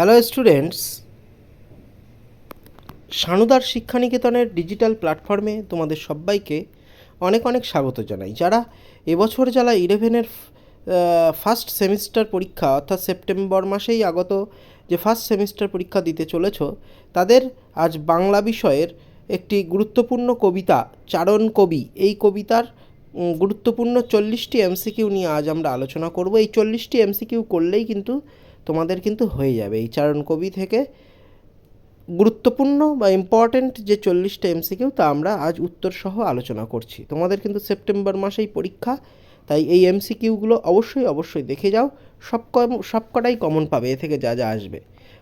Hello students সানুদার শিক্ষানিকেতনের digital প্ল্যাটফর্মে তোমাদের সবাইকে অনেক অনেক স্বাগত জানাই। যারা এবছর যারা ইলেভেনের ফার্স্ট সেমিস্টার পরীক্ষা, অর্থাৎ সেপ্টেম্বর মাসেই আগত যে ফার্স্ট সেমিস্টার পরীক্ষা দিতে চলেছ, তাদের আজ বাংলা বিষয়ের একটি গুরুত্বপূর্ণ কবিতা, চারণ কবি। এই কবিতার গুরুত্বপূর্ণ চল্লিশটি এমসিকিউ নিয়ে আজ আমরা আলোচনা করব। এই চল্লিশটি এমসিকিউ করলেই কিন্তু তোমাদের কিন্তু হয়ে যাবে। এই চারণ কবি থেকে গুরুত্বপূর্ণ বা ইম্পর্ট্যান্ট যে চল্লিশটা এমসিকিউ তা আমরা আজ উত্তর সহ আলোচনা করছি। তোমাদের কিন্তু সেপ্টেম্বর মাসেই পরীক্ষা, তাই এই এমসিকিউগুলো অবশ্যই অবশ্যই দেখে যাও। সব সবকটাই কমন পাবে, এ থেকে যা যা আসবে।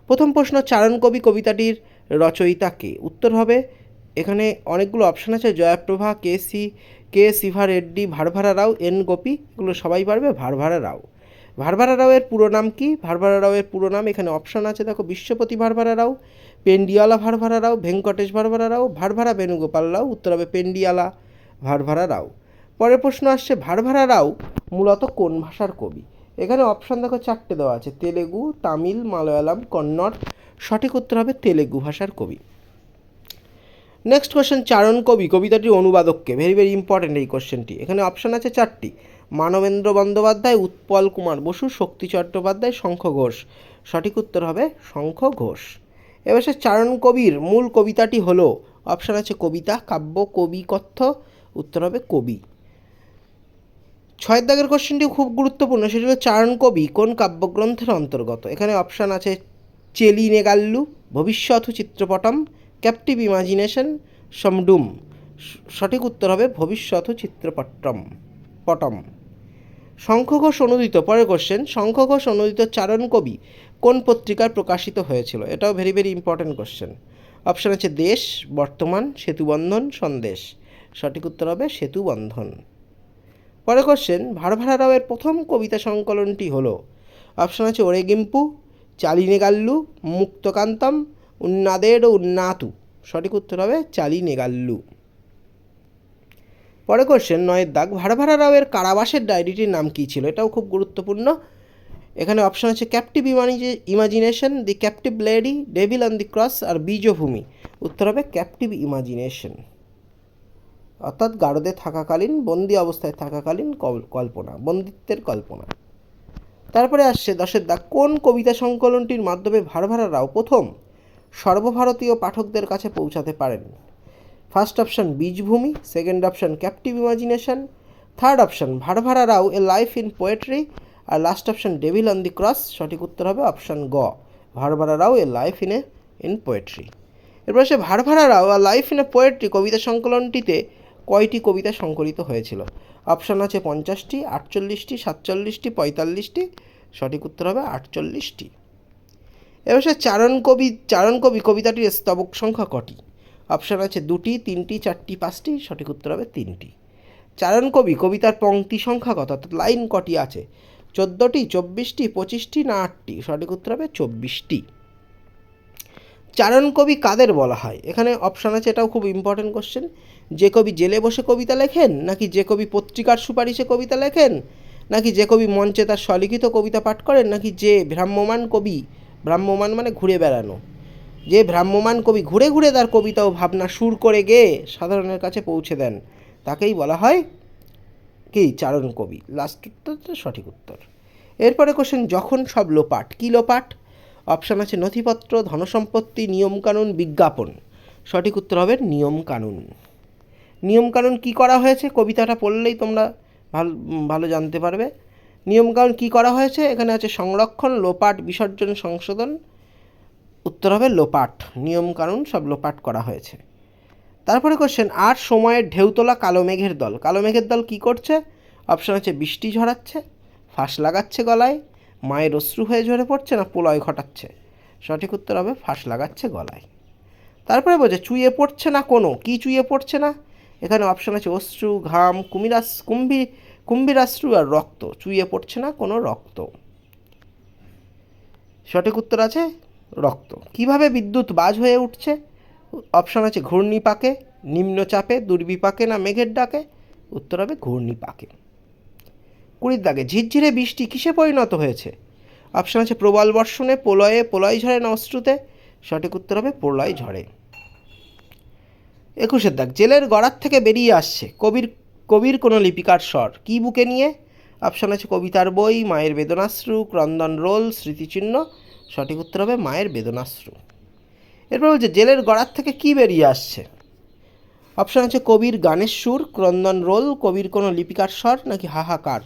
প্রথম প্রশ্ন, চারণ কবি কবিতাটির রচয়িতা কে? উত্তর হবে, এখানে অনেকগুলো অপশান আছে, Jayaprabha, K C, K Siva Reddy Varavara Rao, N Gopi, এগুলো সবাই পারবে, ভারভারা রাও। ভারভারা রাওয়ের পুরো নাম কি? ভারভারা রাওয়ের পুরো নাম, এখানে অপশান আছে, দেখো, বিশ্বপতি ভারভারা রাও পেন্ডিয়ালা ভারভারা রাও ভেঙ্কটেশ ভারভারা রাও ভারভারা বেণুগোপাল রাও, উত্তর হবে পেন্ডিয়ালা ভারভারা রাও পরের প্রশ্ন আসছে ভারভারা রাও মূলত কোন ভাষার কবি? এখানে অপশান দেখো, চারটে দেওয়া আছে, তেলেগু, তামিল, মালয়ালাম, কন্নড়, সঠিক উত্তর হবে তেলেগু ভাষার কবি। নেক্সট কোশ্চেন চারণ কবি, কবিতাটির অনুবাদককে ভেরি ভেরি ইম্পর্টেন্ট এই কোশ্চেনটি এখানে অপশান আছে চারটি। মানবেন্দ্র বন্দ্যোপাধ্যায়, উৎপল কুমার বসু, শক্তি চট্টোপাধ্যায়, শঙ্খ ঘোষ। সঠিক উত্তর হবে শঙ্খ ঘোষ। এবার সে চারণ কবির মূল কবিতাটি হলো, অপশান আছে কবিতা, কাব্য, কবি, কথ্য। উত্তর হবে কবি। ছয়ের দাগের কোশ্চেনটি খুব গুরুত্বপূর্ণ, সেটি হলো চারণ কবি কোন কাব্যগ্রন্থের অন্তর্গত? এখানে অপশান আছে চেলি নেগাল্লু, ভবিষ্যৎ চিত্রপটম ক্যাপটিভ ইমাজিনেশন সমডুম সঠিক উত্তর হবে ভবিষ্যৎ চিত্রপট্টম, পটম। শঙ্খ ঘোষ অনুদিত, পরের কোশ্চেন শঙ্খ ঘোষ অনুদিত চারণ কবি কোন পত্রিকায় প্রকাশিত হয়েছিল? এটাও very very important question option আছে দেশ, বর্তমান, সেতুবন্ধন, সন্দেশ। সঠিক উত্তর হবে সেতুবন্ধন। পরের কোশ্চেন ভারভারা রাওয়ের প্রথম কবিতা সংকলনটি হলো। অপশান আছে ওরেগিম্পু, চালিনেগাল্লু, মুক্তকান্তম উন্নাদের ও উন্নাতু। সঠিক উত্তর হবে চালিনেগাল্লু। পরে কোশ্চেন নয়ের দাগ ভারভারা রাওয়ের কারাবাসের ডায়েরিটির নাম কী ছিল? এটাও খুব গুরুত্বপূর্ণ। এখানে অপশান আছে captive imagination the captive lady devil on the cross আর বীজভূমি। উত্তর হবে ক্যাপটিভ ইমাজিনেশন অর্থাৎ গারদে থাকাকালীন, বন্দি অবস্থায় থাকাকালীন কল- কল্পনা, বন্দিত্বের কল্পনা। তারপরে আসছে দশের দাগ, কোন কবিতা সংকলনটির মাধ্যমে ভারভারা রাও প্রথম? সর্বভারতীয় পাঠকদের কাছে পৌঁছাতে পারেন। First option Beejabhoomi second option captive imagination third option Varavara Rao a life in poetry R last option devil on the cross সঠিক উত্তর হবে অপশন গ Varavara Rao a life in a in poetry এরপর সে ভারভারা রাও আর life in a poetry কবিতা সংকলনটিতে কয়টি কবিতা সংকলিত হয়েছিল? অপশন আছে পঞ্চাশটি, আটচল্লিশটি, সাতচল্লিশটি, পঁয়তাল্লিশটি। সঠিক উত্তর হবে আটচল্লিশটি। এবার সে চারণ কবি চারণ কবি কবিতাটির স্তবক সংখ্যা কটি? অপশান আছে দুটি, তিনটি, চারটি, পাঁচটি, সঠিক উত্তর হবে তিনটি। চারণ কবি, কবিতার পংক্তি সংখ্যা কত? অর্থাৎ লাইন কটি আছে? চোদ্দোটি, চব্বিশটি, পঁচিশটি না আটটি? সঠিক উত্তর হবে চব্বিশটি। চারণ কবি কাদের বলা হয়? এখানে অপশান আছে, এটাও খুব ইম্পর্টেন্ট কোশ্চেন যে কবি জেলে বসে কবিতা লেখেন, নাকি যে কবি পত্রিকার সুপারিশে কবিতা লেখেন, নাকি যে কবি মঞ্চে তার স্বলিখিত কবিতা পাঠ করেন, নাকি যে ভ্রাম্যমান কবি ভ্রাম্যমান মানে ঘুরে বেড়ানো? যে ভ্রাম্যমান কবি ঘুরে ঘুরে তার কবিতা ও ভাবনা সুর করে গেয়ে সাধারণের কাছে পৌঁছে দেন, তাকেই বলা হয় কি? চারণ কবি। লাস্ট উত্তরটা সঠিক উত্তর। এরপরে কোশ্চেন যখন সব লোপাট, কী লোপাট? অপশান আছে নথিপত্র, ধনসম্পত্তি, নিয়মকানুন, বিজ্ঞাপন। সঠিক উত্তর হবে নিয়মকানুন। নিয়মকানুন কি করা হয়েছে? কবিতাটা পড়লেই তোমরা ভালো ভালো জানতে পারবে। নিয়মকানুন কি করা হয়েছে? এখানে আছে সংরক্ষণ, লোপাট, বিসর্জন, সংশোধন। উত্তর হবে লোপাট। নিয়মকানুন সব লোপাট করা হয়েছে। তারপরে কোশ্চেন আর সময়ের ঢেউ তোলা কালো মেঘের দল। কালো মেঘের দল কি করছে? অপশান আছে বৃষ্টি ঝরাচ্ছে ফাঁস লাগাচ্ছে গলায়, মায়ের অশ্রু হয়ে ঝরে পড়ছে না পোলয় ঘটাচ্ছে? সঠিক উত্তর হবে ফাঁস লাগাচ্ছে গলায়। তারপরে বলছে, চুইয়ে পড়ছে না কোনো? কি চুইয়ে পড়ছে না? এখানে অপশান আছে অশ্রু, ঘাম, কুমিরাস, কুম্ভি, কুম্ভীরাশ্রু আর রক্ত। চুইয়ে পড়ছে না কোনো রক্ত। সঠিক উত্তর আছে রক্ত। কীভাবে বিদ্যুৎ বাজ হয়ে উঠছে? অপশন আছে ঘূর্ণিপাকে, নিম্নচাপে, দুর্বিপাকে না মেঘের ডাকে? উত্তর হবে ঘূর্ণিপাকে। কুড়ির দাগে, ঝিরঝিরে বৃষ্টি কিসে পরিণত হয়েছে? অপশান আছে প্রবল বর্ষণে, প্রলয়ে, প্রলয় ঝরে না অশ্রুতে? সঠিক উত্তর হবে প্রলয় ঝরে একুশের দাগ, জেলের গড়ার থেকে বেরিয়ে আসছে। কবির কবির কোনো লিপিকার স্বর। কী বুকে নিয়ে? অপশান আছে কবিতার বই, মায়ের বেদনাশ্রু ক্রন্দন রোল, স্মৃতিচিহ্ন। সঠিক উত্তর হবে মায়ের বেদনাশ্রু এরপর বলছে, জেলের গড়ার থেকে কি বেরিয়ে আসছে? অপশান আছে কবির গানের সুর, ক্রন্দন রোল, কবির কোনো লিপিকার স্বর, নাকি হাহাকার?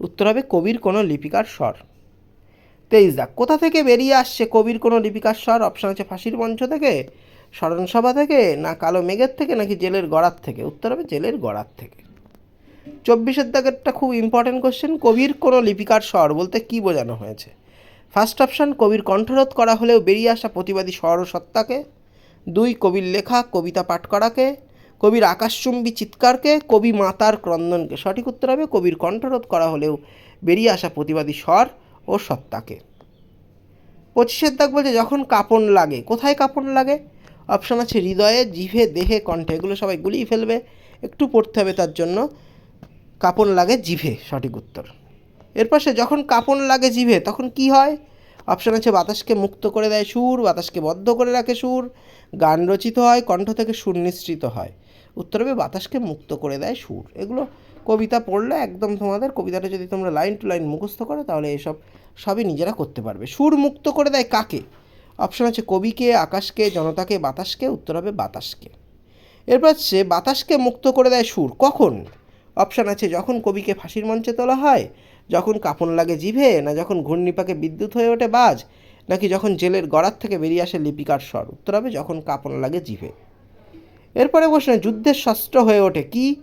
উত্তর হবে কবির কোনো লিপিকার স্বর। তেইশ দাগ, কোথা থেকে বেরিয়ে আসছে কবির কোনো লিপিকার স্বর? অপশান আছে ফাঁসির মঞ্চ থেকে, স্মরণসভা থেকে, না কালো মেঘের থেকে, নাকি জেলের গড়ার থেকে? উত্তর হবে জেলের গড়ার থেকে। চব্বিশের দাগেরটা খুব ইম্পর্টেন্ট কোশ্চেন কবির কোনো লিপিকার স্বর বলতে কি বোঝানো হয়েছে? ফার্স্ট অপশান কবির কণ্ঠরোধ করা হলেও বেরিয়ে আসা প্রতিবাদী স্বর ও সত্তাকে। দুই, কবির লেখা, কবিতা পাঠ করাকে। কবির আকাশচুম্বী চিৎকারকে, কবি মাতার ক্রন্দনকে। সঠিক উত্তর হবে, কবির কণ্ঠরোধ করা হলেও বেরিয়ে আসা প্রতিবাদী স্বর ও সত্তাকে। পঁচিশের দাগ বলছে, যখন কাপড় লাগে। কোথায় কাপড় লাগে? অপশান আছে, হৃদয়ে, জিভে, দেহে, কণ্ঠে। এগুলো সবাই গুলিয়ে ফেলবে। একটু পড়তে হবে তার জন্য। কাপড় লাগে জিভে, সঠিক উত্তর। এর পাশে যখন কাপড় লাগে জিভে, তখন কি হয়? অপশান আছে, বাতাসকে মুক্ত করে দেয় সুর, বাতাসকে বদ্ধ করে রাখে সুর, গান রচিত হয়, কণ্ঠ থেকে সুর নিঃসৃত হয়। উত্তর হবে, বাতাসকে মুক্ত করে দেয় সুর। এগুলো কবিতা পড়লে একদম তোমাদের, কবিতাটা যদি তোমরা লাইন টু লাইন মুখস্থ করো, তাহলে এসব সবই নিজেরা করতে পারবে। সুর মুক্ত করে দেয় কাকে? অপশান আছে, কবিকে, আকাশকে, জনতাকে, বাতাসকে, উত্তর হবে, বাতাসকে। এরপর হচ্ছে বাতাসকে মুক্ত করে দেয় সুর। কখন? অপশান আছে, যখন কবিকে ফাঁসির মঞ্চে তোলা হয়, যখন কাপন লাগে জিভে, না যখন ঘূর্ণিপাকে বিদ্যুৎ হয়ে ওঠে বাজ, নাকি যখন জেলের গড়ার থেকে বেরিয়ে আসে লিপিকার স্বর। উত্তর হবে যখন কাপন লাগে জিভে। এরপরে প্রশ্ন, যুদ্ধের শস্ত্র হয়ে ওঠে কি?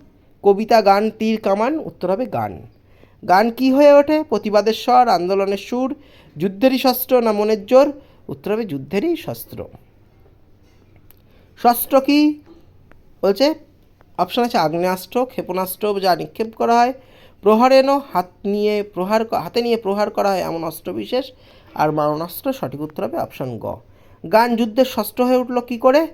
কবিতা, গান, তীর, কামান, উত্তর হবে গান। গান কি হয়ে ওঠে? প্রতিবাদের স্বর, আন্দোলনের সুর, যুদ্ধেরই শস্ত্র না মনের জোর? উত্তর হবে যুদ্ধেরই শস্ত্র। শস্ত্র কি? বলছে অপশান আছে আগ্নেয়াস্ত্র, ক্ষেপণাস্ত্র যা নিক্ষেপ করা হয়। প্রহারেণ হাত নিয়ে প্রহার হাতে নিয়ে প্রহার করা হয় এমন অস্ত্র বিশেষ। আর মারণাস্ত্র সঠিক উত্তর হবে অপশান গ। গান যুদ্ধের শস্ত্র হয়ে উঠল কি করে?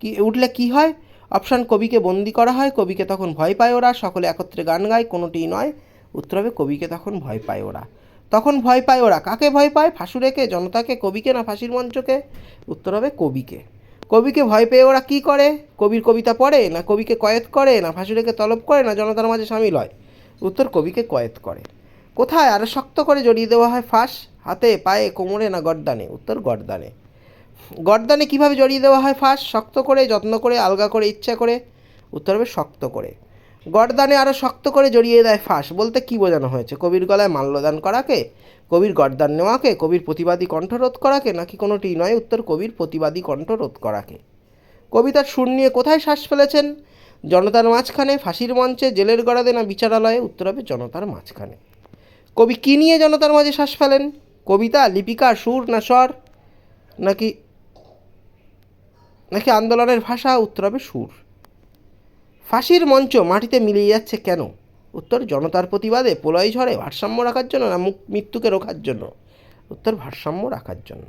কি, উঠলে কি হয়? অপশান কবিকে বন্দি করা হয়, কবিকে তখন ভয় পায় ওরা, সকলে একত্রে গান গায়, কোনোটিই নয়। উত্তর হবে কবিকে তখন ভয় পায় ওরা। তখন ভয় পায় ওরা। কাকে ভয় পায়? ফাঁসুরেকে জনতাকে, কবিকে না ফাঁসির মঞ্চকে? উত্তর হবে কবিকে। কবিকে ভয় পেয়ে ওরা কি করে? কবির কবিতা পড়ে না কবিকে কয়েত করে না ফাঁসুরেকে তলব করে না জনতার মাঝে সামিল হয়? উত্তর, কবিকে কয়েত করে। কোথায়? আরও শক্ত করে জড়িয়ে দেওয়া হয় ফাঁস? হাতে, পায়ে, কোমরে না গর্দানে? উত্তর, গর্দানে। গর্দানে কীভাবে জড়িয়ে দেওয়া হয় ফাঁস? শক্ত করে, যত্ন করে, আলগা করে, ইচ্ছা করে। উত্তর হবে শক্ত করে। গর্দানে আরও শক্ত করে জড়িয়ে দেয় ফাঁস। বলতে কি বোঝানো হয়েছে? কবির গলায় মাল্যদান করাকে? কবির গর্দান নেওয়াকে? কবির প্রতিবাদী কণ্ঠরোধ করাকে? নাকি কোনোটি নয় উত্তর, কবির প্রতিবাদী কণ্ঠরোধ করাকে? কবিতার সুর নিয়ে কোথায় শ্বাস ফেলেছেন? জনতার মাঝখানে, ফাঁসির মঞ্চে, জেলের গড়াদে না বিচারালয়ে? উত্তর হবে জনতার মাঝখানে। কবি কী নিয়ে জনতার মাঝে শ্বাস ফেলেন? কবিতা, লিপিকা, সুর না স্বর? নাকি নাকি আন্দোলনের ভাষা? উত্তর হবে সুর। ফাঁসির মঞ্চ মাটিতে মিলিয়ে যাচ্ছে কেন? উত্তর, জনতার প্রতিবাদে প্রলয় ঝড়ে ভারসাম্য রাখার জন্য না মুক- মৃত্যুকে রোখার জন্য? উত্তর, ভারসাম্য রাখার জন্য।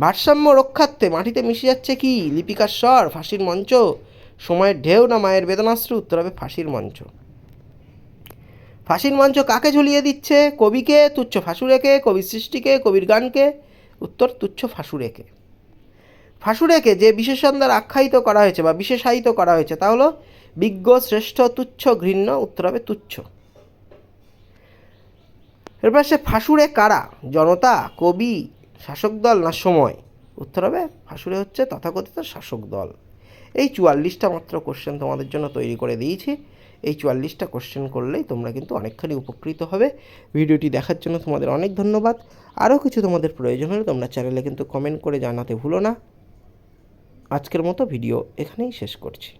ভারসাম্য রক্ষার্থে মাটিতে মিশে যাচ্ছে কি? লিপিকার স্বর, ফাঁসির মঞ্চ। সময়ের ঢেউ না মায়ের বেদনাশ্রু? উত্তর হবে ফাঁসির মঞ্চ। ফাঁসির মঞ্চ কাকে ঝুলিয়ে দিচ্ছে? কবিকে? তুচ্ছ ফাঁসুরেকে? কবির সৃষ্টিকে? কবির গানকে? উত্তর, তুচ্ছ ফাঁসুরেকে। ফাঁসুরেকে যে বিশেষণ দ্বারা আখ্যায়িত করা হয়েছে বা বিশেষায়িত করা হয়েছে তা হলো বিজ্ঞ, শ্রেষ্ঠ, তুচ্ছ, ঘৃণ্য উত্তর হবে তুচ্ছ। এরপর সে ফাঁসুরে কারা? জনতা, কবি, শাসক দল না সময়? উত্তর হবে ফাঁসুরে হচ্ছে তথাকথিত শাসক দল। এই চুয়াল্লিশটা মাত্র কোশ্চেন তোমাদের জন্য তৈরি করে দিয়েছি। এই চুয়াল্লিশটা কোশ্চেন করলেই তোমরা কিন্তু অনেকখানি উপকৃত হবে। ভিডিওটি দেখার জন্য তোমাদের অনেক ধন্যবাদ। আরও কিছু তোমাদের প্রয়োজন হলে তোমরা চ্যানেলে কিন্তু কমেন্ট করে জানাতে ভুলো না। আজকের মতো ভিডিও এখানেই শেষ করছি।